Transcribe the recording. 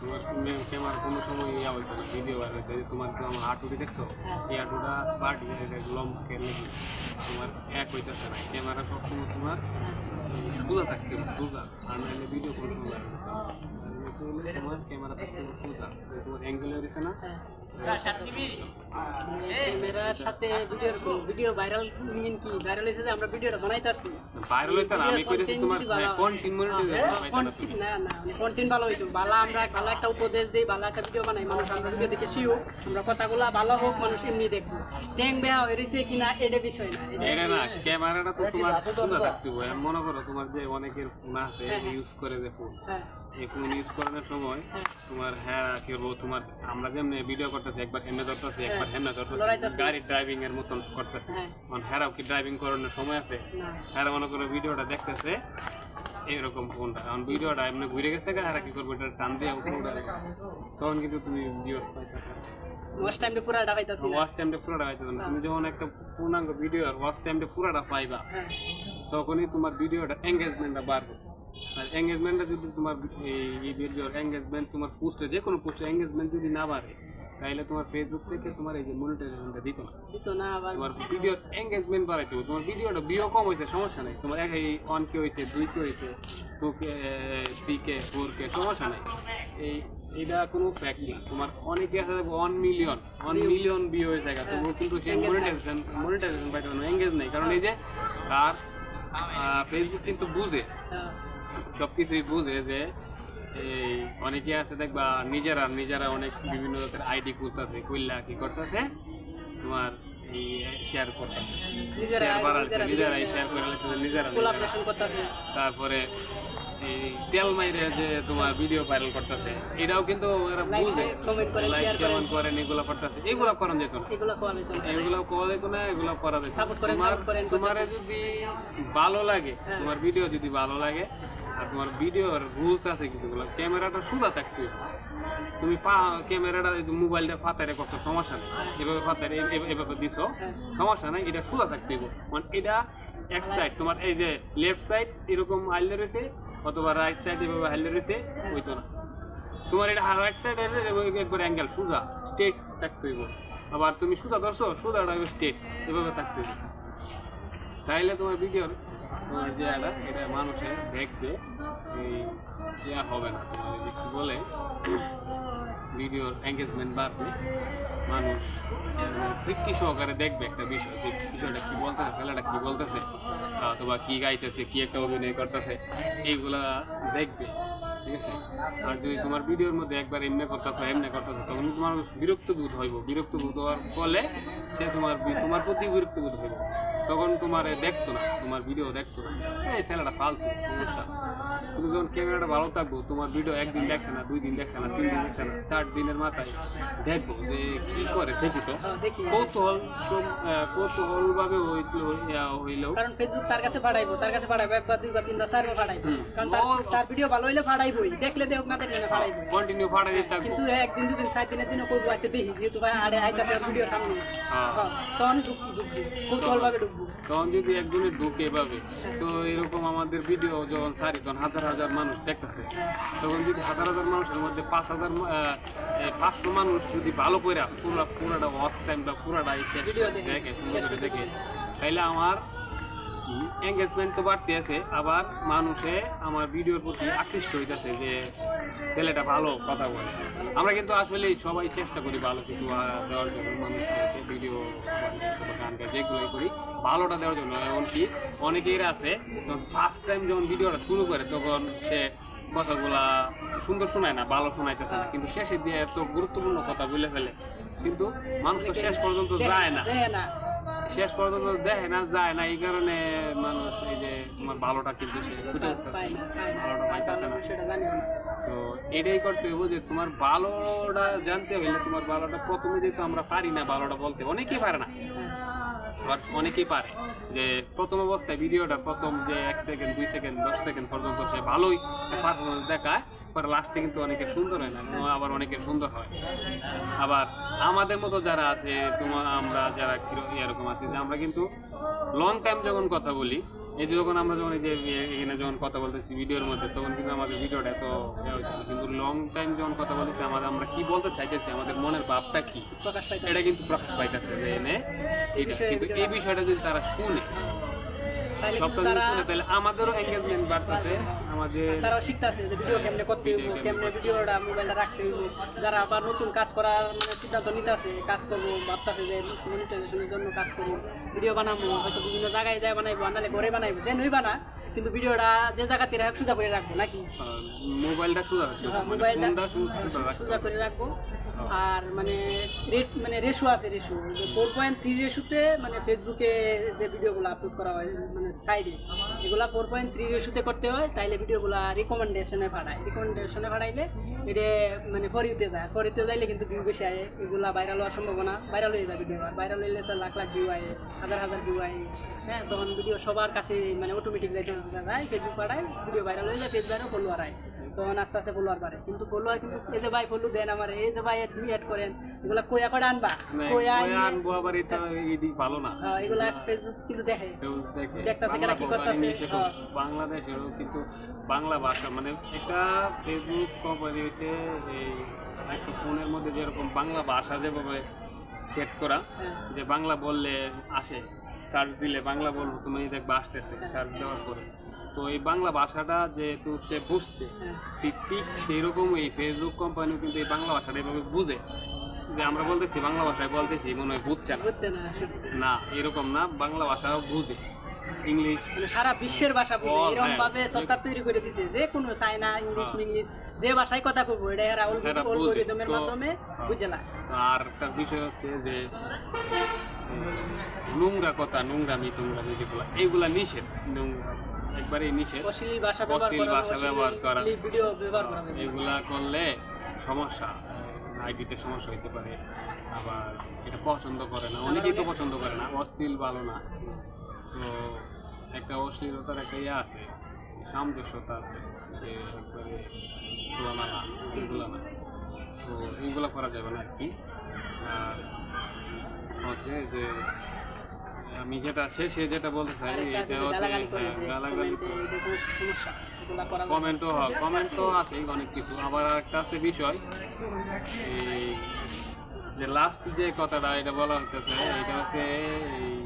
Camera কোনো সময় ইয়া হইতো না ভিডিও বার হইতো। তোমার তো আমার হাঁটুটি দেখছ? এই হাঁটুটা বাড়ি লম কেলে তোমার এক হইতেছে না। ক্যামেরা সবসময় তোমার সোজা থাকছে সোজা আর নাহলে ভিডিও কোনো সময় এটা হইলে তোমার ক্যামেরা থাকছে সোজা তোমার অ্যাঙ্গেল হইতেছে না। মিন করো তোমার যে অনেকের ফোন আছে ইউজ করে যে ফোন ফোন ইউজ করানোর সময় তোমার হ্যাঁ কি বলব তোমার আমরা যেমনি ভিডিও একবার ধরতেছি একবার হেমে ধরতেছি। গাড়ি ড্রাইভিং এর মতন করতেছি। হ্যাঁ। মানে হ্যারাও কি ড্রাইভিং করানোর সময় আছে? হ্যাঁ মনে করো ভিডিওটা দেখতেছে এরকম ফোনটা কারণ ভিডিওটা এমনি ঘুরে গেছে হ্যাঁ কি করব এটা টান দিয়ে। তখন কিন্তু তুমি ভিউস পাইতেছে। টাইমটা পুরা ডাকাইতাছি না। ওয়াচ টাইমটা পাইতেছে তুমি যখন একটা পূর্ণাঙ্গ ভিডিও ওয়াচ টাইমটা পুরোটা পাইবা হ্যাঁ। তখনই তোমার ভিডিওটা এঙ্গেজমেন্টটা বাড়বে। আর এঙ্গেজমেন্টটা যদি তোমার এই ভিডিওর এঙ্গেজমেন্ট তোমার পোস্টে যে কোনো পোস্টে এঙ্গেজমেন্ট যদি না বাড়ে তাহলে তোমার ফেসবুক থেকে তোমার এই যে মনিটাইজেশনটা দিত না। দিত না আবার তোমার ভিডিওর এঙ্গেজমেন্ট বাড়াইতে হবে। তোমার ভিডিওটা ভিউ কম হয়েছে সমস্যা নেই। তোমার এক এই ওয়ান কে হয়েছে দুই কে হয়েছে two K three K four K সমস্যা নেই। এই এটা কোনো ফ্যাক্ট না। তোমার অনেকে আছে দেখো one million one million view হয়ে থাকে। তবুও কিন্তু সেই মনিটাইজেশন মনিটাইজেশন পাইতে পারে এঙ্গেজ নেই। কারণ এই যে তার ফেসবুক কিন্তু বুঝে। হ্যাঁ। সব কিছুই বুঝে যে এই অনেকে আছে দেখবা নিজেরা নিজেরা অনেক বিভিন্ন আইডি করতেছে কইলা কি করতেছে? তোমার এই শেয়ার করতেছে নিজেরা শেয়ার বাড়াচ্ছে নিজেরাই শেয়ার করে লাগতেছে নিজেরা নিজেরা। কোলাবরেশন করতেছে তারপরে এই তেল মাইরে যে তোমার ভিডিও ভাইরাল করতেছে এটাও কিন্তু এরা বুঝে লাইক করেন এগুলো করতেছে এগুলো করা যেত না এগুলো কোয়া যেত না এগুলো করা যেত না এগুলো করা যেত। করেন, তোমার করেন, তোমার যদি ভালো লাগে হ্যাঁ। তোমার ভিডিও যদি ভালো লাগে আর তোমার ভিডিওর রুলস আছে কিছুগুলো ক্যামেরাটা সোজা থাকতে হবে। তুমি পা, ক্যামেরাটা মোবাইলটা ফাতারে করছ, সমস্যা নেই। এভাবে ফাতারে এভাবে দিছো। সমস্যা নাই, এটা সোজা থাকতে মানে এটা এক সাইড তোমার এই যে লেফট সাইড এরকম হাইলে রয়েছে অথবা রাইট সাইড এভাবে হাইলে রয়েছে হইতো না। তোমার এটা রাইট সাইড একবার অ্যাঙ্গেল সোজা স্ট্রেট থাকতে হইব। আবার তুমি সোজা ধরছো সোজাটা স্ট্রেট এভাবে থাকতে হইব। তাইলে তোমার ভিডিওর তোমার যে এটা এটা মানুষে দেখবে, এই ইয়া হবে না। বলে, ভিডিওর এঙ্গেজমেন্ট বাড়বে। মানুষ তৃপ্তি সহকারে দেখবে একটা বিষয়। বিষয়টা বলতেছে, ছেলেটা বলতেছে, অথবা কি গাইতেছে, কি একটা অভিনয় করতেছে, এইগুলা দেখবে। ঠিক আছে? আর যদি তোমার ভিডিওর মধ্যে একবার এমনি করতেছো এমনি করতেছো, তখন তোমার বিরক্ত বোধ হইব। বিরক্ত বোধ হওয়ার ফলে সে তোমার তোমার প্রতি বিরক্ত বোধ হইব। তখন তোমার দেখতো না তোমার ভিডিও দেখতো না। এই ছেলেটা ফালতু সমস্যা। তুমি যখন ক্যামেরাটা ভালো থাকব তোমার ভিডিও একদিন দেখছে না দুই দিন দেখছে না তিন দিন দেখছে না চার দিনের মাথায় দেখব যে কি করে দেখি তো। হ্যাঁ, কৌতূহল কৌতূহল ভাবে হইলেও কারণ ফেসবুক তার কাছে পাঠাইবো তার কাছে পাঠাইবো একবার দুইবার তিনবার চারবার পাঠাইবো। কারণ তার- তার ভিডিও ভালো হইলে পাঠাইবই দেখলে দেখুক না দেখলে না পাঠাইবো কন্টিনিউ ফাটা দিতে থাকব। কিন্তু একদিন দুদিন চার দিনের দিনও করব আচ্ছা দেখি যেহেতু ভাই আড়ে আইতাছে ভিডিও সামনে। হ্যাঁ। হ্যাঁ, তখন কৌতূহল ভাবে ঢুকবো। তখন যদি একজনের ঢুকে এভাবে তো এরকম আমাদের ভিডিও যখন সারি তখন হাজার হাজার মানুষ দেখতেছে। তখন যদি হাজার হাজার মানুষের মধ্যে পাঁচ হাজার পাঁচশো মানুষ যদি ভালো করে পুরো পুরাটা ওয়াচ টাইমটা পুরাটা এসে দেখে, দেখে তাইলে আমার এঙ্গেজমেন্ট তো বাড়তে আছে আবার মানুষে আমার ভিডিওর প্রতি আকৃষ্ট হইতেছে যে ছেলেটা ভালো কথা বলে। আমরা কিন্তু আসলে সবাই চেষ্টা করি ভালো কিছু দেওয়ার জন্য। মানুষকে ভিডিও গান গাই যেগুলোই করি ভালোটা দেওয়ার জন্য। এমনকি অনেকেই আছে যখন ফার্স্ট টাইম যখন ভিডিওটা শুরু করে তখন সে কথাগুলা সুন্দর শোনায় না ভালো শোনাইতেছে না। কিন্তু শেষে দিয়ে এত গুরুত্বপূর্ণ কথা বলে ফেলে কিন্তু মানুষ তো শেষ পর্যন্ত যায় না। শেষ পর্যন্ত দেখে না যায় না এই কারণে মানুষ এই যে তোমার ভালোটা কিন্তু সে ভালোটা পাইতেছে না। তো এটাই করতে হবে যে তোমার ভালোটা জানতে হলে তোমার ভালোটা প্রথমে যেহেতু আমরা পারি না ভালোটা বলতে অনেকেই পারে না। অনেকেই পারে যে প্রথম অবস্থায় ভিডিওটা প্রথম যে এক সেকেন্ড দুই সেকেন্ড দশ সেকেন্ড পর্যন্ত সে ভালোই পারফরমেন্স দেখায়। পরে লাস্টে কিন্তু অনেকের সুন্দর হয় না আবার অনেকের সুন্দর হয়। আবার আমাদের মতো যারা আছে তোমার আমরা যারা এরকম আছে যে আমরা কিন্তু লং টাইম যখন কথা বলি এই যে যখন আমরা যখন এই যে এখানে যখন কথা বলতেছি ভিডিওর মধ্যে তখন কিন্তু আমাদের ভিডিওটা এত কিন্তু লং টাইম যখন কথা বলতেছি আমাদের আমরা কি বলতে চাইতেছি আমাদের মনের ভাবটা কি? প্রকাশ পাইতে এটা কিন্তু প্রকাশ পাইতেছে যে এনে এটা। কিন্তু এই বিষয়টা যদি তারা শুনে সবটা যদি শুনে তাহলে আমাদেরও এঙ্গেজমেন্ট বাড়তেছে। আমাদের তারাও শিখতেছে যে ভিডিও কেমনে করতে হইব কেমনে ভিডিওটা মোবাইলটা রাখতে হইব। যারা আবার নতুন কাজ করার মানে সিদ্ধান্ত নিতে আছে কাজ করব ভাবতেছে যে মনিটাইজেশনের জন্য কাজ করব ভিডিও বানাবো হয়তো বিভিন্ন জায়গায় যায় বানাইবো আনালে ঘরে বানাইবো যে নই বানা কিন্তু ভিডিওটা যে জায়গাতে রাখ সোজা করে রাখব নাকি? মোবাইলটা সোজা হ্যাঁ, মানে মোবাইলটা ফোনটা সোজা। করে রাখব। আর মানে রেট মানে রেশু আছে রেশু ফোর পয়েন্ট থ্রি রেশুতে মানে ফেসবুকে যে ভিডিওগুলো আপলোড করা হয় মানে সাইডে এগুলা ফোর পয়েন্ট থ্রি রেশুতে করতে হয় তাইলে ভিডিওগুলা রিকমেন্ডেশনে পাঠায় রিকমেন্ডেশনে পাঠাইলে এটা মানে ফরিতে যায়। ফরিতে যাইলে কিন্তু ভিউ বেশি আয় এগুলা ভাইরাল হওয়ার সম্ভাবনা ভাইরাল হয়ে যায় ভিডিও আর। ভাইরাল হইলে তো লাখ লাখ ভিউ আয় হাজার হাজার ভিউ আয়। হ্যাঁ তখন ভিডিও সবার কাছে মানে অটোমেটিক যাইতে যায় ফেসবুক পাঠায় ভিডিও ভাইরাল হয়ে যায় ফেসবুকে ফলোয়ার আয়। তখন আস্তে আস্তে ফলোয়ার বাড়ে। কিন্তু ফলোয়ার কিন্তু এই যে ভাই ফলো দেন আমার এই যে ভাই তুমি অ্যাড করেন এগুলা কইয়া করে আনবা? আনলে- আনব আবার এটা এডি ভালো না। হ্যাঁ, এগুলা ফেসবুক কিন্তু দেখে। দেখতাছে বাংলা কি করতাছে, ইংলিশে হোক, হ্যাঁ। বাংলাদেশেরও কিন্তু বাংলা ভাষা মানে একটা ফেসবুক কোম্পানি হয়েছে এই একটা ফোনের মধ্যে যেরকম বাংলা ভাষা যেভাবে সেট করা হ্যাঁ। যে বাংলা বললে আসে সার্চ দিলে বাংলা বলব তুমি দেখবে আসতেছে সার্চ দেওয়ার পরে তো এই বাংলা ভাষাটা যেহেতু সে বুঝছে হ্যাঁ। ঠিক ঠিক সেই রকম এই ফেসবুক কোম্পানিও কিন্তু এই বাংলা ভাষাটা এভাবে বুঝে যে আমরা বলতেছি বাংলা ভাষায় বলতেছি মনে হয় বুঝছে না না এরকম না বাংলা ভাষাও বুঝে ইংলিশ মানে সারা বিশ্বের ভাষা বুঝে এরকম হ্যাঁ। ভাবে সরকার তৈরি করে দিছে যে কোনো চাইনা ইংলিশ ইংলিশ যে ভাষায় কথা কইবো এটা এরা অ্যালগরিদমের মাধ্যমে হ্যাঁ। বুঝে না। আর একটা বিষয় হচ্ছে যে নোংরা কথা নোংরামি টোংরামি যেগুলো এইগুলা নিষেধ। নোংরা একবারেই নিষেধ। অশ্লীল ভাষা ব্যবহার করা ভাষা ব্যবহার করা। ভিডিও ব্যবহার করা এগুলা করলে সমস্যা আইডিতে সমস্যা হইতে পারে। আবার এটা পছন্দ করে না অনেকেই তো পছন্দ করে না অশ্লীল ভালো না। তো একটা অশ্লীলতার একটা ইয়ে আছে সামঞ্জস্যতা আছে যে একবারে তুলনা না এগুলো না তো এইগুলো করা যাবে না আর কি। আর হচ্ছে যে আমি যেটা শেষে যেটা বলতে চাই এটা হচ্ছে গালাগালি হ্যাঁ। কমেন্টও হয় কমেন্ট তো আছে অনেক কিছু। আবার একটা আছে বিষয় এই যে লাস্ট যে কথাটা এটা বলা হইতেছে এটা হচ্ছে এই